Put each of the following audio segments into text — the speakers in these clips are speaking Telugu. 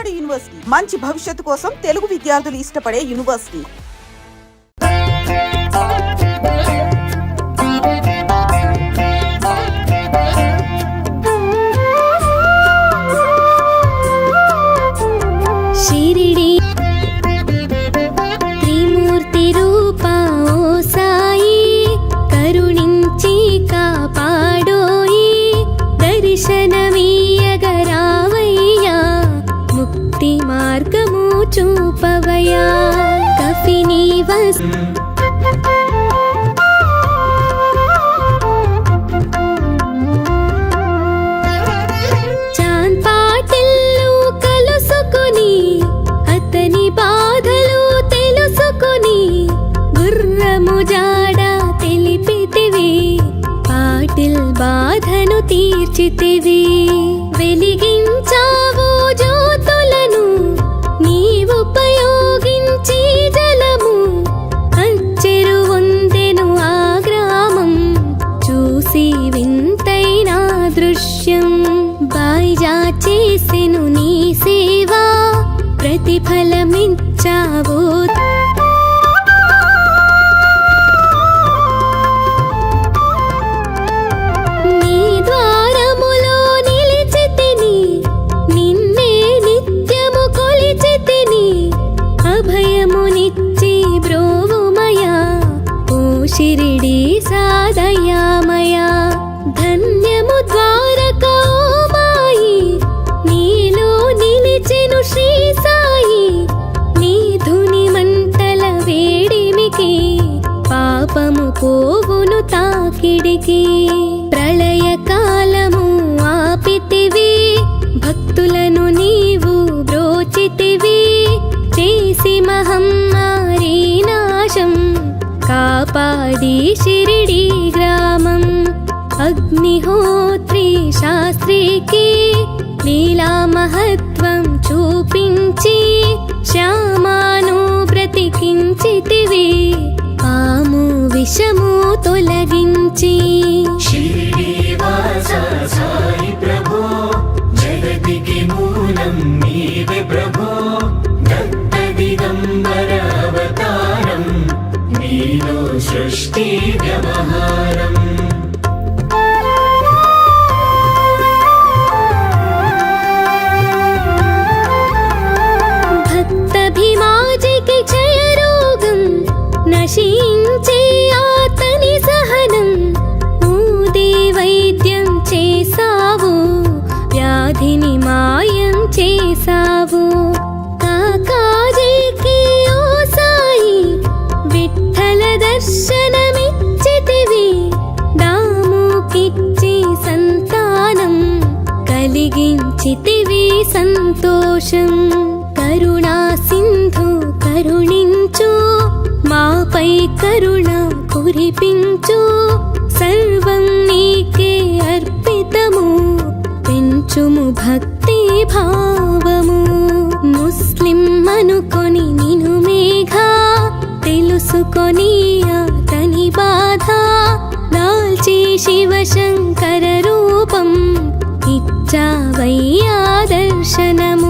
విజయవాడ యూనివర్సిటీ. మంచి భవిష్యత్తు కోసం తెలుగు విద్యార్థులు ఇష్టపడే యూనివర్సిటీ. జాడ తెలిపితివి పాటిల్ బాధను తీర్చితివి. వెలిగి కాపాడి గ్రామం అగ్నిహోత్రి శాస్త్రికి లీలా మహత్వం చూపించి శ్యామాను బ్రతికించితివి పాము విషము తొలగించి happy కటాక్షం కరుణా సింధు కరుణించు మాపై కరుణ కురిపించు సర్వం నీకే అర్పితము పెంచుము భక్తి భావము. ముస్లిం అనుకొని నిను మేఘా తెలుసుకొని అతని బాధ దాల్చి శివశంకర రూపం ఇచ్చావయ్యా దర్శనము.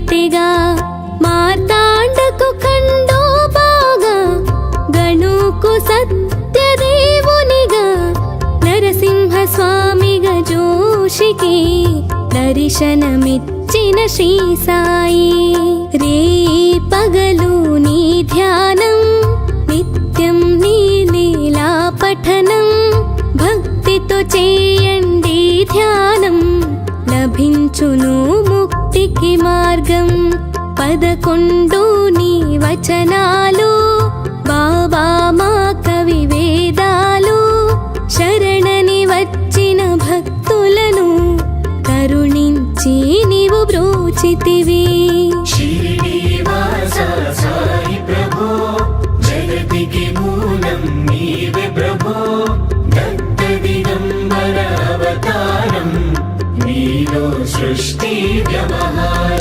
గణపతిగా మార్తాండకు ఖండో బాగా గణుకు సత్యదేవునిగా నరసింహ స్వామిగా జోషికి దర్శనమిచ్చిన శ్రీ సాయి. రే పగలు నీ ధ్యానం నిత్యం నీ లీలా పఠనం భక్తితో చేయండి ధ్యానం లభించును ఇంటికి మార్గం పదకొండు నీ వచనాలు. బాబా మా కవి వేదాలు శరణని వచ్చిన భక్తులను కరుణించి నీవు బ్రోచితివి. सृष्टि व्यवहार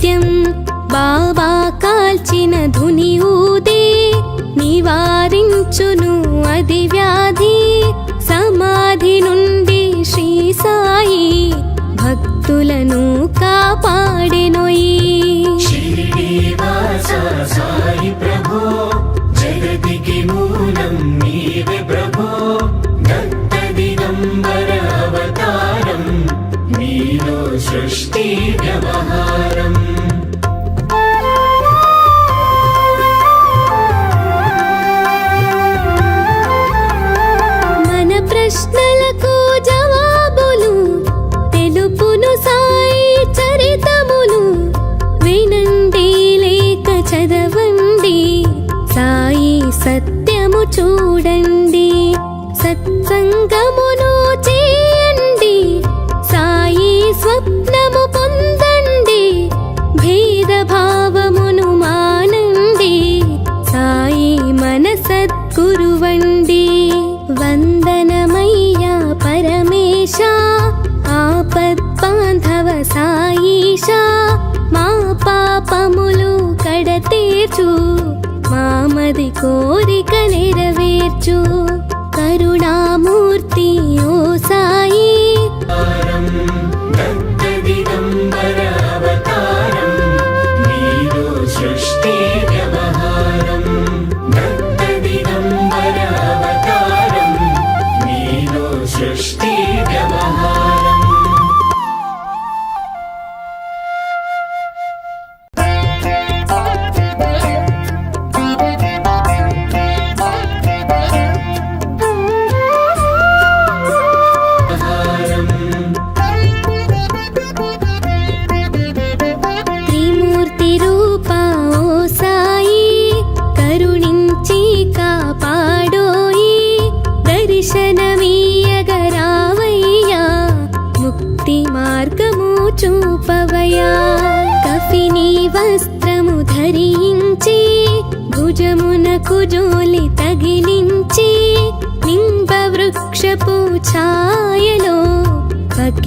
నిత్యం బాబా కాల్చిన ధుని ఊది నివారించును అది వ్యాధి. సమాధి నుండి శ్రీ సాయి భక్తులను కాపాడెనొయి. సృష్టి వ్యవహారం.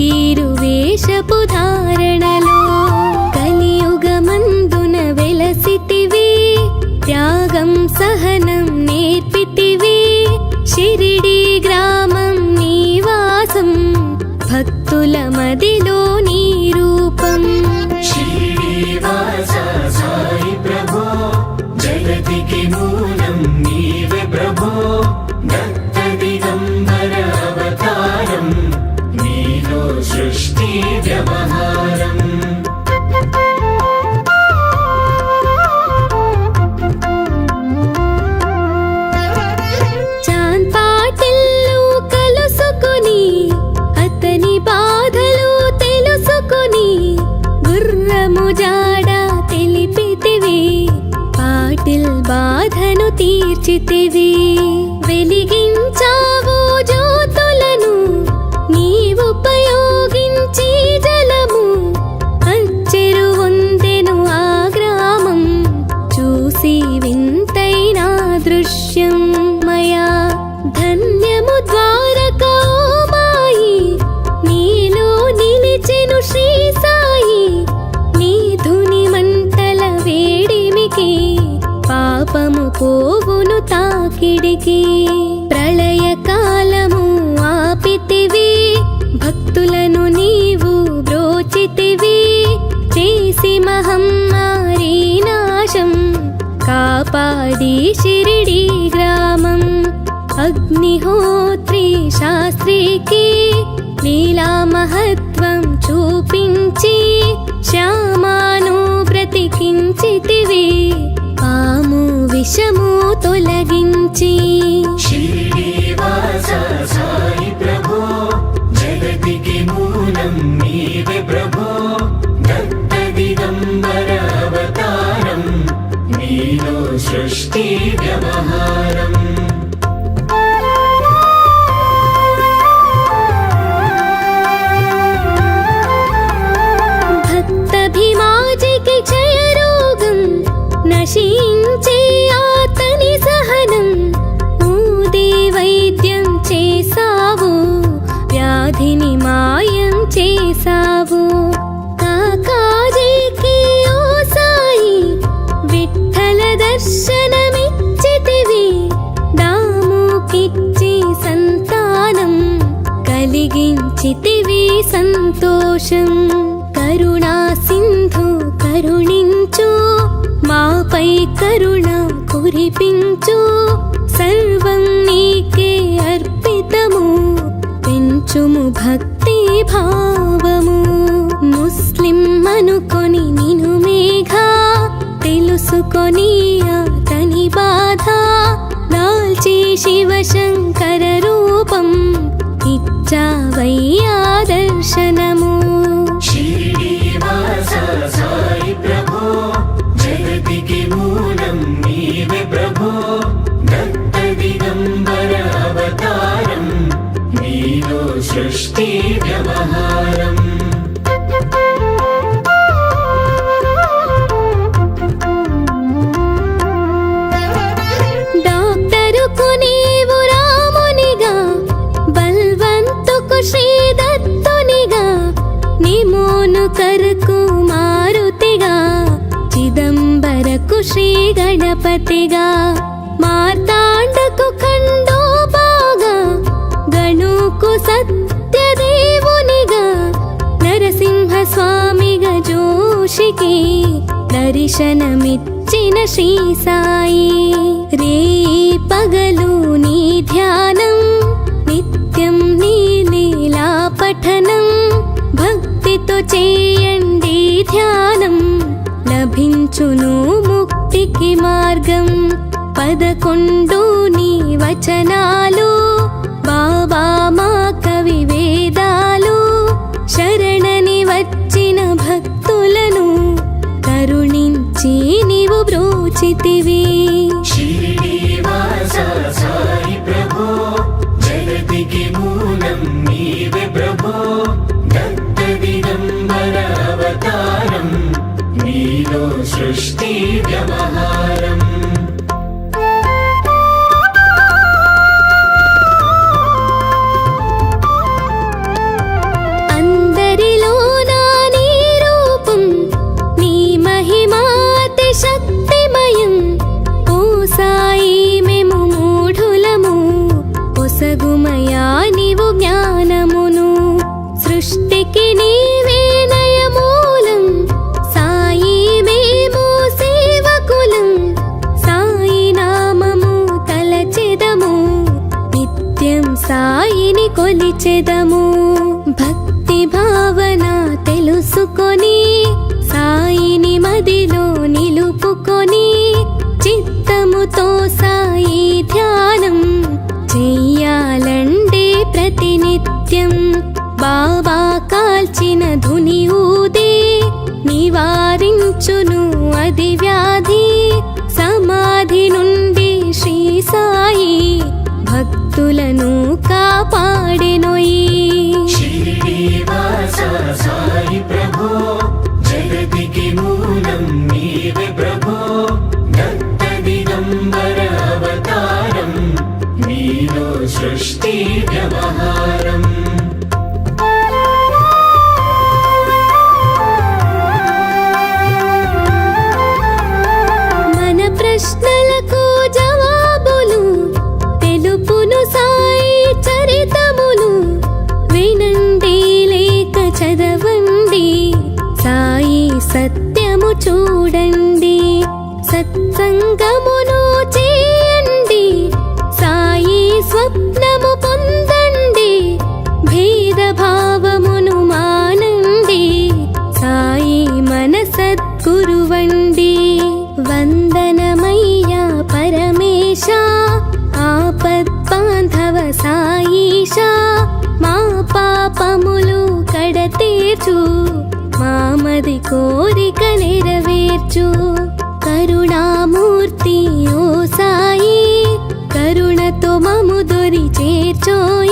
తీరువేషపుధారణలో కలియుగమందున వెలసితివి. త్యాగం సహనం నేర్పితివి. షిరిడి గ్రామం నీవాసం భక్తుల మది ष्टी व्यवहारम् కాపాడి షిరిడి గ్రామం. అగ్నిహోత్రి శాస్త్రికి లీలా మహత్వం చూ చితివి సంతోషం. కరుణా సింధు కరుణించు. మాపై కరుణ కురిపించు. సర్వం నీకే అర్పితము. పెంచుము భక్తి భావము. ముస్లిం అనుకొని నిను మేఘా. తెలుసుకొని అతని బాధ. దాల్చి శివశంకర రూపం. ఇచ్చావయ్యా దర్శనము దర్శనమిచ్చిన శ్రీ సాయి. రే పగలు నీ ధ్యానం నిత్యం నీ లీలా పఠనం. భక్తితో చేయండి ధ్యానం లభించును ముక్తికి మార్గం. పదకొండు నీ వచనాలు బాబా మా కవి వేదాలు శరణ కరుణించి నీవు బ్రోచితివి. శ్రీనివాస సాయి ప్రభో జగతికి మూలం నీవే ప్రభో. దత్త దిగంబర అవతారం నీలో సాయిని కొలిచెదము. భక్తి భావన తెలుసుకొని సాయిని మదిలో నిలుపుకొని చిత్తముతో సాయి ధ్యానం చెయ్యాలండే ప్రతినిత్యం. బాబా నివారించును అది సంగమును చేయండి. సాయి స్వప్నము cuy